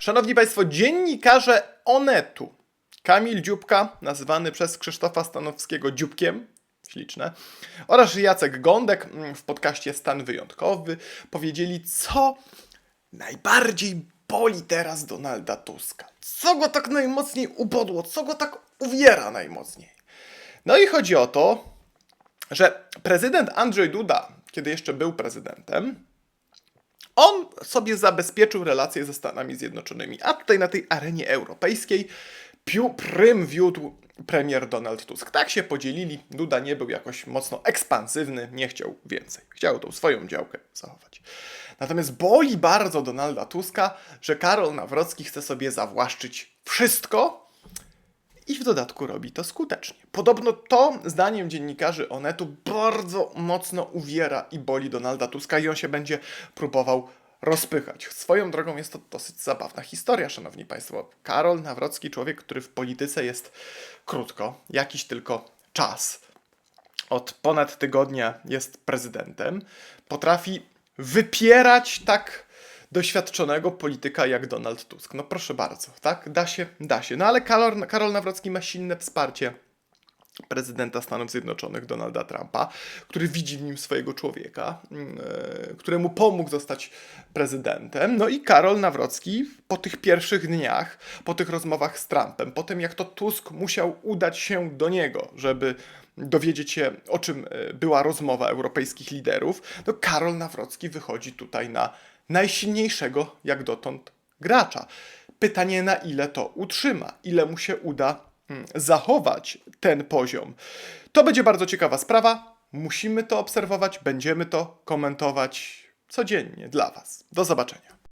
Szanowni Państwo, dziennikarze Onetu. Kamil Dziubka, nazywany przez Krzysztofa Stanowskiego Dziubkiem, śliczne, oraz Jacek Gądek mm, w podcaście Stan Wyjątkowy powiedzieli, co najbardziej boli teraz Donalda Tuska. Co go tak najmocniej ubodło, co go tak uwiera najmocniej. No i chodzi o to, że prezydent Andrzej Duda, kiedy jeszcze był prezydentem, on sobie zabezpieczył relacje ze Stanami Zjednoczonymi, a tutaj na tej arenie europejskiej piu, prym wiódł premier Donald Tusk. Tak się podzielili, Duda nie był jakoś mocno ekspansywny, nie chciał więcej. Chciał tą swoją działkę zachować. Natomiast boli bardzo Donalda Tuska, że Karol Nawrocki chce sobie zawłaszczyć wszystko, w dodatku robi to skutecznie. Podobno to, zdaniem dziennikarzy Onetu, bardzo mocno uwiera i boli Donalda Tuska i on się będzie próbował rozpychać. Swoją drogą jest to dosyć zabawna historia, szanowni państwo. Karol Nawrocki, człowiek, który w polityce jest krótko, jakiś tylko czas. Od ponad tygodnia jest prezydentem. Potrafi wypierać tak doświadczonego polityka jak Donald Tusk. No proszę bardzo, tak? Da się, da się. No ale Karol, Karol Nawrocki ma silne wsparcie prezydenta Stanów Zjednoczonych Donalda Trumpa, który widzi w nim swojego człowieka, yy, któremu pomógł zostać prezydentem. No i Karol Nawrocki po tych pierwszych dniach, po tych rozmowach z Trumpem, po tym jak to Tusk musiał udać się do niego, żeby dowiedzieć się, o czym yy, była rozmowa europejskich liderów, no Karol Nawrocki wychodzi tutaj na najsilniejszego jak dotąd gracza. Pytanie, na ile to utrzyma, ile mu się uda mm, zachować ten poziom. To będzie bardzo ciekawa sprawa. Musimy to obserwować, będziemy to komentować codziennie dla Was. Do zobaczenia.